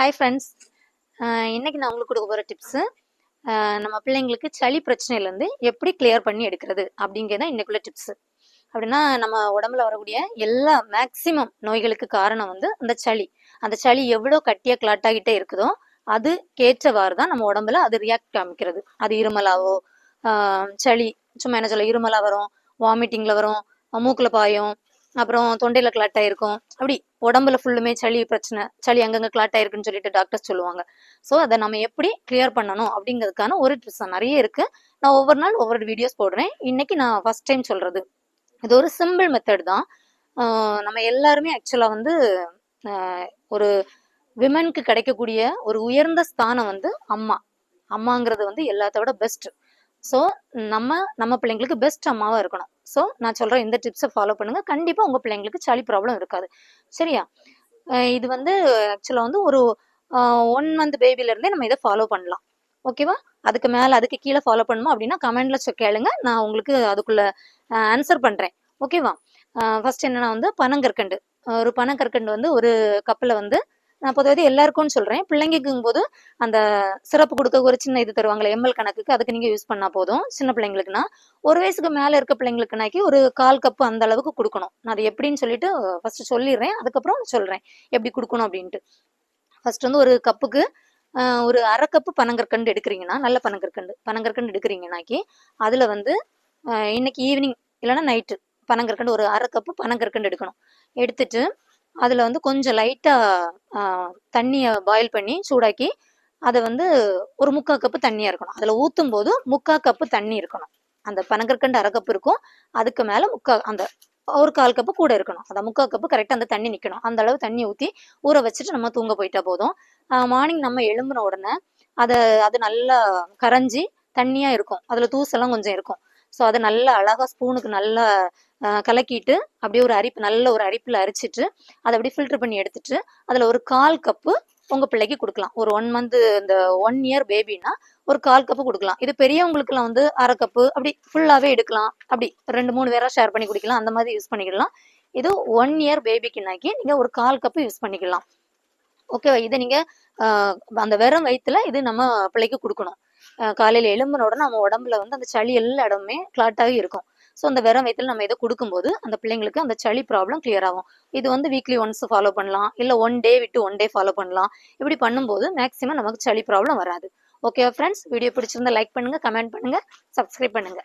Hi friends இன்றைக்கி நான் உங்களுக்கு கொடுக்க போகிற டிப்ஸு நம்ம பிள்ளைங்களுக்கு சளி பிரச்சனையிலேருந்து எப்படி கிளியர் பண்ணி எடுக்கிறது அப்படிங்கிறது தான் இன்றைக்குள்ள டிப்ஸு அப்படின்னா நம்ம உடம்புல வரக்கூடிய எல்லா மேக்சிமம் நோய்களுக்கு காரணம் வந்து அந்த சளி. அந்த சளி எவ்வளோ கட்டியாக கிளாட்டாகிட்டே இருக்குதோ அது கேற்றவாறு தான் நம்ம உடம்புல அது ரியாக்ட் காமிக்கிறது. அது இருமலாவோ சளி சும்மா என்ன சொல்ல இருமலா வரும் வாமிட்டிங்கில் வரும் மூக்கில் பாயும் அப்புறம் தொண்டையில் கிளாட் ஆயிருக்கும். அப்படி உடம்புல ஃபுல்லுமே சளி பிரச்சனை சளி அங்கங்கே கிளாட் ஆயிருக்குன்னு சொல்லிட்டு டாக்டர்ஸ் சொல்லுவாங்க. ஸோ அதை நம்ம எப்படி கிளியர் பண்ணணும் அப்படிங்கிறதுக்கான ஒரு ட்ரெஸ் நிறைய இருக்கு. நான் ஒவ்வொரு நாள் ஒவ்வொரு வீடியோஸ் போடுறேன். இன்னைக்கு நான் ஃபர்ஸ்ட் டைம் சொல்றது. இது ஒரு சிம்பிள் மெத்தட் தான். நம்ம எல்லாருமே ஆக்சுவலா வந்து ஒரு விமனுக்கு கிடைக்கக்கூடிய ஒரு உயர்ந்த ஸ்தானம் வந்து அம்மா. அம்மாங்கிறது வந்து எல்லாத்தோட பெஸ்ட் ஸோ நம்ம நம்ம பிள்ளைங்களுக்கு பெஸ்ட் அம்மாவா இருக்கணும். ஸோ நான் சொல்கிறேன் இந்த டிப்ஸை ஃபாலோ பண்ணுங்க. கண்டிப்பா உங்க பிள்ளைங்களுக்கு சளி ப்ராப்ளம் இருக்காது. சரியா? இது வந்து ஆக்சுவலாக வந்து ஒரு ஒன் மந்த் பேபில இருந்தே நம்ம இதை ஃபாலோ பண்ணலாம். ஓகேவா அதுக்கு மேல அதுக்கு கீழே ஃபாலோ பண்ணணும் அப்படின்னா கமெண்ட்ல கேளுங்க. நான் உங்களுக்கு அதுக்குள்ள ஆன்சர் பண்றேன். ஓகேவா ஃபர்ஸ்ட் என்னன்னா வந்து பனங்கற்கண்டு. ஒரு பனங்கற்கண்டு வந்து ஒரு கப்பில் வந்து நான் பொதுவாக எல்லாருக்கும்னு சொல்கிறேன் பிள்ளைங்களுக்கும் போது அந்த சிறப்பு கொடுக்க ஒரு சின்ன இது தருவாங்களே எம்எல் கணக்குக்கு அதுக்கு நீங்கள் யூஸ் பண்ணால் போதும். சின்ன பிள்ளைங்களுக்குன்னா ஒரு வயசுக்கு மேலே இருக்க பிள்ளைங்களுக்குனாக்கி ஒரு கால் கப்பு அந்த அளவுக்கு கொடுக்கணும். நான் அது எப்படின்னு சொல்லிட்டு ஃபஸ்ட்டு சொல்லிடுறேன். அதுக்கப்புறம் சொல்கிறேன் எப்படி கொடுக்கணும் அப்படின்ட்டு. ஃபஸ்ட் வந்து ஒரு கப்புக்கு ஒரு அரை கப்பு பனங்கற்கண்டு எடுக்கிறீங்கன்னா நல்ல பனங்கற்கண்டு பனங்கற்கண்டு எடுக்கிறீங்கனாக்கி அதில் வந்து இன்னைக்கு ஈவினிங் இல்லைன்னா நைட்டு பனங்கற்கண்டு ஒரு அரை கப்பு பனங்கற்கண்டு எடுக்கணும். எடுத்துட்டு அதில் வந்து கொஞ்சம் லைட்டாக தண்ணியை பாயில் பண்ணி சூடாக்கி அதை வந்து ஒரு முக்கால் கப்பு தண்ணியாக இருக்கணும். அதில் ஊற்றும் போது முக்கால் கப்பு தண்ணி இருக்கணும். அந்த பனங்கற்கண்டு அரை கப்பு இருக்கும். அதுக்கு மேலே முக்கா அந்த ஒரு கால் கப்பு கூட இருக்கணும். அந்த முக்கால் கப்பு கரெக்டாக அந்த தண்ணி நிற்கணும் அந்த அளவு தண்ணி ஊற்றி ஊற வச்சுட்டு நம்ம தூங்க போயிட்டா போதும். மார்னிங் நம்ம எழும்புன உடனே அதை அது நல்லா கரைஞ்சி தண்ணியாக இருக்கும். அதில் தூசெல்லாம் கொஞ்சம் இருக்கும். ஸோ அதை நல்லா அழகாக ஸ்பூனுக்கு நல்லா கலக்கிட்டு அப்படியே ஒரு அரிப்பு நல்ல ஒரு அரிப்பில் அரிச்சிட்டு அதை அப்படியே ஃபில்டர் பண்ணி எடுத்துட்டு அதில் ஒரு கால் கப்பு உங்கள் பிள்ளைக்கு கொடுக்கலாம். ஒரு ஒன் மந்த் இந்த ஒன் இயர் பேபின்னா ஒரு கால் கப்பு கொடுக்கலாம். இது பெரியவங்களுக்குலாம் வந்து அரை கப்பு அப்படி ஃபுல்லாகவே எடுக்கலாம். அப்படி ரெண்டு மூணு பேராக ஷேர் பண்ணி குடிக்கலாம். அந்த மாதிரி யூஸ் பண்ணிக்கலாம் இது ஒன் இயர் பேபிக்குனாக்கி நீங்கள் ஒரு கால் கப்பு யூஸ் பண்ணிக்கலாம். ஓகேவா இதை நீங்கள் அந்த வெறும் வயிற்றுல இது நம்ம பிள்ளைக்கு கொடுக்கணும். காலையில் எழும்பின உடனே நம்ம உடம்புல வந்து அந்த சளி எல்லா இடமுமே கிளாட்டாகவே இருக்கும். ஸோ அந்த வெறும் வயிற்றுல நம்ம இதை கொடுக்கும்போது அந்த பிள்ளைங்களுக்கு அந்த சளி ப்ராப்ளம் கிளியர் ஆகும். இது வந்து வீக்லி ஒன்ஸ் ஃபாலோ பண்ணலாம். இல்லை ஒன் டே விட்டு ஒன் டே ஃபாலோ பண்ணலாம். இப்படி பண்ணும்போது மேக்ஸிமம் நமக்கு சளி ப்ராப்ளம் வராது. ஓகேவா ஃப்ரெண்ட்ஸ் வீடியோ பிடிச்சிருந்தா லைக் பண்ணுங்க கமெண்ட் பண்ணுங்க சப்ஸ்கிரைப் பண்ணுங்க.